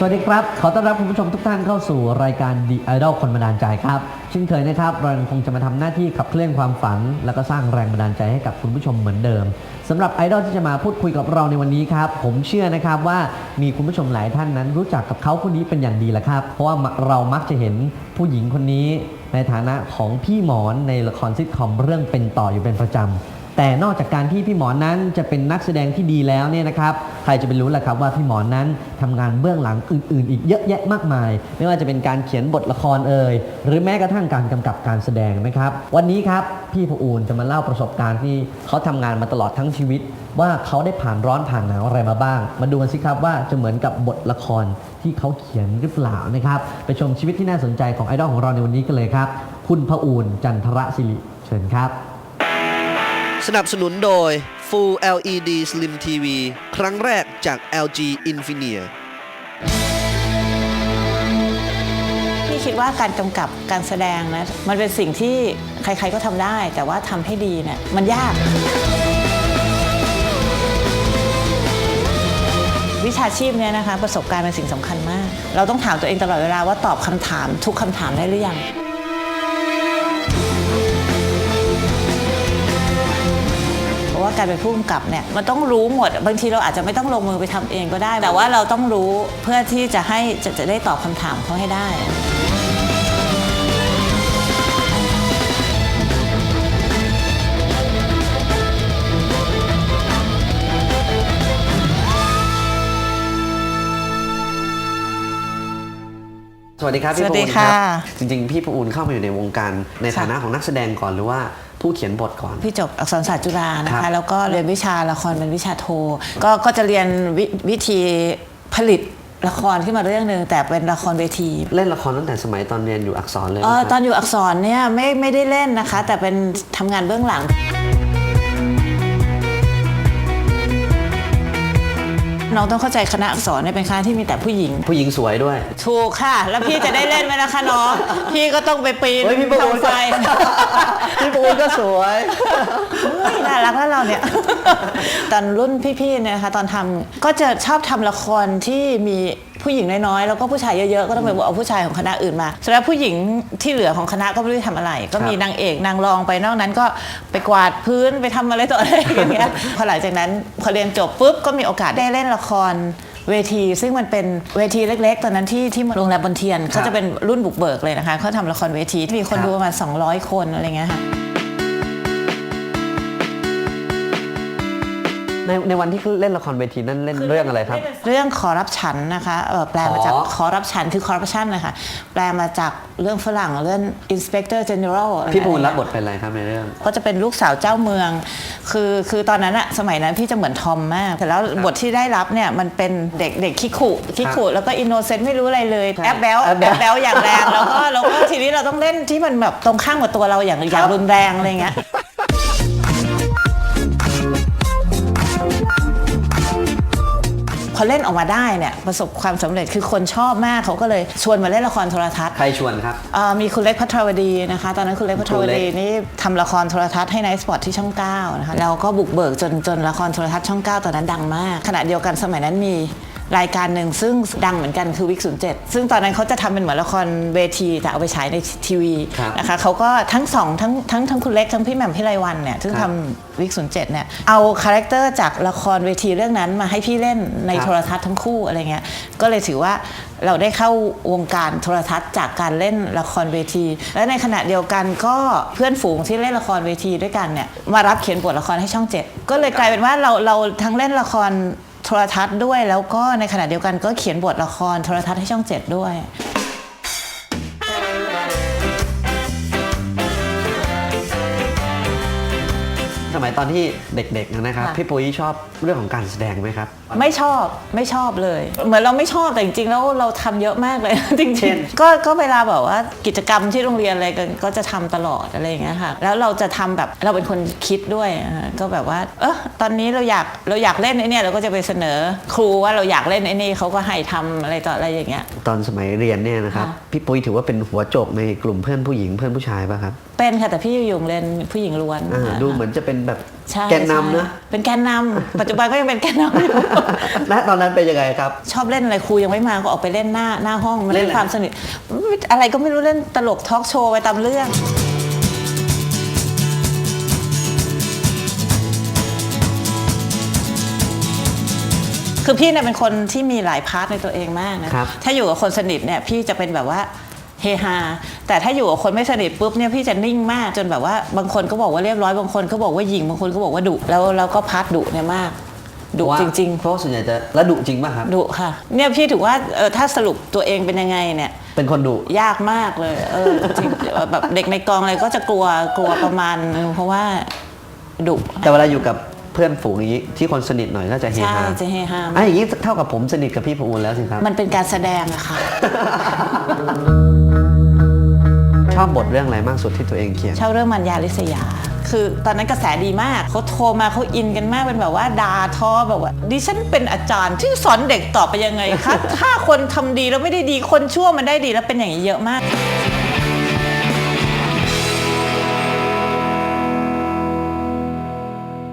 สวัสดีครับ ขอต้อนรับคุณผู้ชมทุกท่านเข้าสู่รายการ The Idol คนบันดาลใจครับเช่นเคยนะครับ เรายังคงจะมาทำหน้าที่ขับเคลื่อนความฝัน แล้วก็สร้างแรงบันดาลใจให้กับคุณผู้ชมเหมือนเดิมสำหรับไอดอลที่จะมาพูดคุยกับเราในวันนี้ครับ ผมเชื่อนะครับว่ามีคุณผู้ชมหลายท่านนั้น รู้จักกับเขาคนนี้เป็นอย่างดีแหละครับ เพราะว่าเรามักจะเห็นผู้หญิงคนนี้ ในฐานะของพี่หมอนในละครซิทคอมเรื่องเป็นต่ออยู่เป็นประจำ แต่นอกจากการที่พี่หมอนั้นจะเป็นนักแสดงที่ดีแล้วเนี่ยนะครับ ใครจะไปรู้ล่ะครับว่าพี่หมอนั้นทำงานเบื้องหลังอื่น ๆ อีกเยอะแยะมากมาย ไม่ว่าจะเป็นการเขียนบทละครเอ่ยหรือแม้กระทั่งการกำกับการแสดงนะครับ วันนี้ครับพี่พอูนจะมาเล่าประสบการณ์ที่เขาทำงานมาตลอดทั้งชีวิต ว่าเขาได้ผ่านร้อนผ่านหนาวอะไรมาบ้าง มาดูกันสิครับว่าจะเหมือนกับบทละครที่เขาเขียนหรือเปล่านะครับไปชมชีวิตที่น่าสนใจของไอดอลของเราในวันนี้กันเลยครับ คุณพอูนจันทระศิริเชิญครับ สนับสนุนโดย Full LED Slim TV ครั้งแรกจาก LG Infinia พี่คิดว่าการกำกับการแสดงนะ มันเป็นสิ่งที่ใครๆก็ทำได้ แต่ว่าทำให้ดีเนี่ยมันยาก วิชาชีพเนี่ยนะคะ ประสบการณ์เป็นสิ่งสำคัญมาก เราต้องถามตัวเองตลอดเวลาว่าตอบคำถามทุกคำถามได้หรือยัง ว่าการเป็นผู้กำกับเนี่ยมันต้องรู้หมด บางทีเราอาจจะไม่ต้องลงมือไปทำเองก็ได้ แต่ว่าเราต้องรู้เพื่อที่จะให้จะจะได้ตอบคำถามเขาให้ได้สวัสดีครับพี่สวัสปูดีนคค่ะรับ จริงๆ พี่ปูนเข้ามาอยู่ในวงการในค่ะฐานะของนักแสดงก่อนหรือว่า ผู้เขียนบทก่อน พี่จบอักษรศาสตร์จุฬานะครัคะ บแล้วก็เรียนวิชาละครเป็นวิชาโท ก็ก็จะเรียนววิธีผลิตละครขึ้นมาเรื่องหนึ่งแต่เป็นละครเวที เล่นละครตั้งแต่สมัยตอนเรียนอยู่อักษรเลยเออนะครับ ตอนอยู่อักษรเนี่ยไม่ไม่ได้เล่นนะคะ แต่เป็นทำงานเบื้องหลัง น้องต้องเข้าใจคณะอักษรเนี่ยเป็นคณะที่มีแต่ผู้หญิง ผู้หญิงสวยด้วย ถูกค่ะ แล้วพี่จะได้เล่นไหมนะคะน้อง พี่ก็ต้องไปปีนเฮ้ยพี่ปูนทำไฟ พี่ปูนก็สวย เฮ้ยน่ารักแล้วเราเนี่ย ตอนรุ่นพี่ๆเนี่ยนะคะตอนทำก็จะชอบทำละครที่มี ผู้หญิงน้อยๆแล้วก็ผู้ชายเยอะๆก็ต้องไปเอาผู้ชายของคณะอื่นมาสำหรับผู้หญิงที่เหลือของคณะก็ไม่รู้จะทำอะไร ก็มีครับนางเอกนางรองไปนอกนั้นก็ไปกวาดพื้นไปทำอะไรต่ออะไรอย่างเงี้ยพอหลังจากนั้นพอเรียนจบปุ๊บก็มีโอกาสได้เล่นละคร เวทีซึ่งมันเป็นเวทีเล็ก ๆ ตอนนั้นที่ที่โรงแรมบนเทียนเขาจะเป็นรุ่นบุกเบิกเลยนะคะเขาทำละครเวทีมีคนครับดูประมาณ200 คนอะไรเงี้ยค่ะ ในในวันที่เล่นละครเวทีนั้นเล่นเรื่องอะไรครับ เรื่องขอรับฉันนะคะเอ่อแปลมาจากอ๋อขอรับฉันคือ corruption นะคะแปลมาจากเรื่องฝรั่งเรื่อง inspector general อะไรพี่ปูนรับบทเป็นอะไรครับในเรื่อง ก็จะเป็นลูกสาวเจ้าเมือง คือคือตอนนั้นอะสมัยนั้นพี่จะเหมือนทอมมากแต่แล้วบทที่ได้รับเนี่ยมันเป็นเด็กเด็กขี้ขู่ขี้ขู่แล้วก็อินโนเซนต์ไม่รู้อะไรเลยใช่แอปแบลแอแอปแบ๊วปแบลอย่างแรงแล้วก็แล้วก็ทีนี้เราต้องเล่นที่มันแบบตรงข้ามกับตัวเราอย่างอย่างรุนแรงอะไรเงี้ย พอเล่นออกมาได้เนี่ยประสบความสำเร็จคือคนชอบมากเขาก็เลยชวนมาเล่นละครโทรทัศน์ใครชวนครับ เอ่อมีคุณเล็กพัทรวดีนะคะ ตอนนั้นคุณเล็กพัทรวคุณเล็ดีก นี่ทำละครโทรทัศน์ให้ไนท์สปอร์ตที่ช่อง9นะคะแล้วก็บุกเบิกจนจนละครโทรทัศน์ช่อง 9 ตอนนั้นดังมากขณะเดียวกันสมัยนั้นมี รายการหนึ่งซึ่งดังเหมือนกันคือวิก07ซึ่งตอนนั้นเขาจะทำเป็นเหมือนละครเวทีแต่เอาไปฉายในทีวีครับนะคะเขาก็ทั้งสองทั้งทั้งทั้งคุณเล็กทั้งพี่แหม่มพี่ไรวันเนี่ยซึ่งครัทำบวิก07เนี่ยเอาคาแรคเตอร์จากละครเวทีเรื่องนั้นมาให้พี่เล่นในครับโทรทัศน์ทั้งคู่อะไรเงี้ยก็เลยถือว่าเราได้เข้าวงการโทรทัศน์จากการเล่นละครเวที และในขณะเดียวกันก็เพื่อนฝูงที่เล่นละครเวทีด้วยกันเนี่ยมารับเขียนบทละครให้ช่องเจ็ดก็เลยกลายเป็นว่าเราเราทั้งเล่นละคร โทรทัศน์ด้วย แล้วก็ในขณะเดียวกันก็เขียนบทละครโทรทัศน์ให้ช่องเจ็ดด้วย มัยตอนที่เด็กๆนะครับค่ะ พี่ปุ้ยชอบเรื่องของการแสดงไหมครับ ไม่ชอบไม่ชอบเลย เหมือนเราไม่ชอบแต่จริงๆแล้วเราทำเยอะมากเลย จริเช่นงๆก็ก็เวลาแบบว่ากิจกรรมที่โรงเรียนอะไรกันก็จะทำตลอดอะไรอย่างเงี้ยค่ะ แล้วเราจะทำแบบเราเป็นคนคิดด้วยอ่าก็แบบว่า เออตอนนี้เราอยากเราอยากเล่นไอ้เนี่ยเราก็จะไปเสนอครูว่าเราอยากเล่นไอ้นี่เขาก็ให้ทำอะไรต่ออะไรอย่างเงี้ย ตอนสมัยเรียนเนี่ยนะครับค่ะ พี่ปุ้ยถือว่าเป็นหัวโจกในกลุ่มเพื่อนผู้หญิงเพื่อนผู้ชายป่ะครับเป็นค่ะแต่พี่อยู่โรงเรียนผู้หญิงล้วนอ่าอ่าดูเหมือนจะเป็นแบบใช่แกนนำนะใช่เป็นแกนนำปัจจุบันก็ยังเป็นแกนนำอยู่ ณตอนนั้นเป็นยังไงครับ ชอบเล่นอะไรครูยังไม่มาก็ออกไปเล่นหน้าหน้าห้อง มันเล่เล่นนอะไรความสนิทอะไรก็ไม่รู้เล่นตลกทอล์กโชว์ไปตามเรื่องคือพี่เนี่ยเป็นคนที่มีหลายพาร์ทในตัวเองมากนะครับถ้าอยู่กับคนสนิทเนี่ยพี่จะเป็นแบบว่า เฮฮาแต่ถ้าอยู่กับคนไม่สนิทปุ๊บเนี่ยพี่จะนิ่งมาก จนแบบว่าบางคนก็บอกว่าเรียบร้อยบางคนก็บอกว่าหยิงบางคนก็บอกว่าดุแล้วแล้วก็พาร์ทดุเนี่ยมากดุจริง ๆ เพราะว่าส่วนใหญ่จะแล้วดุจริงป่ะครับดุค่ะ เนี่ยพี่ถือว่าเออถ้าสรุปตัวเองเป็นยังไงเนี่ย เป็นคนดุยากมากเลยเออจริงเออแบบเด็กในกองอะไรก็จะกลัวกลัวประมาณนึงเพราะว่าดุแต่เวลาอยู่กับเพื่อนฝูงอย่างนี้ที่คนสนิทหน่อยก็จะเฮใช่ฮาจะเฮฮาอะอย่างนี้เท่ากับผมสนิทกับพี่ปูนแล้วสิครับ มันเป็นการแสดงอะค่ะ ชอบบทเรื่องอะไรมากสุดที่ตัวเองเขียนเช่าเรื่องมัญญาลิษยา คือตอนนั้นกระแสดีมากเขาโทรมาเขาอินกันมากเป็นแบบว่าดาทอแบบว่าดิฉันเป็นอาจารย์ที่สอนเด็กต่อไปยังไงคะถ้าคนทำดีแล้วไม่ได้ดีคนชั่วมันได้ดีแล้วเป็นอย่างนี้เยอะมาก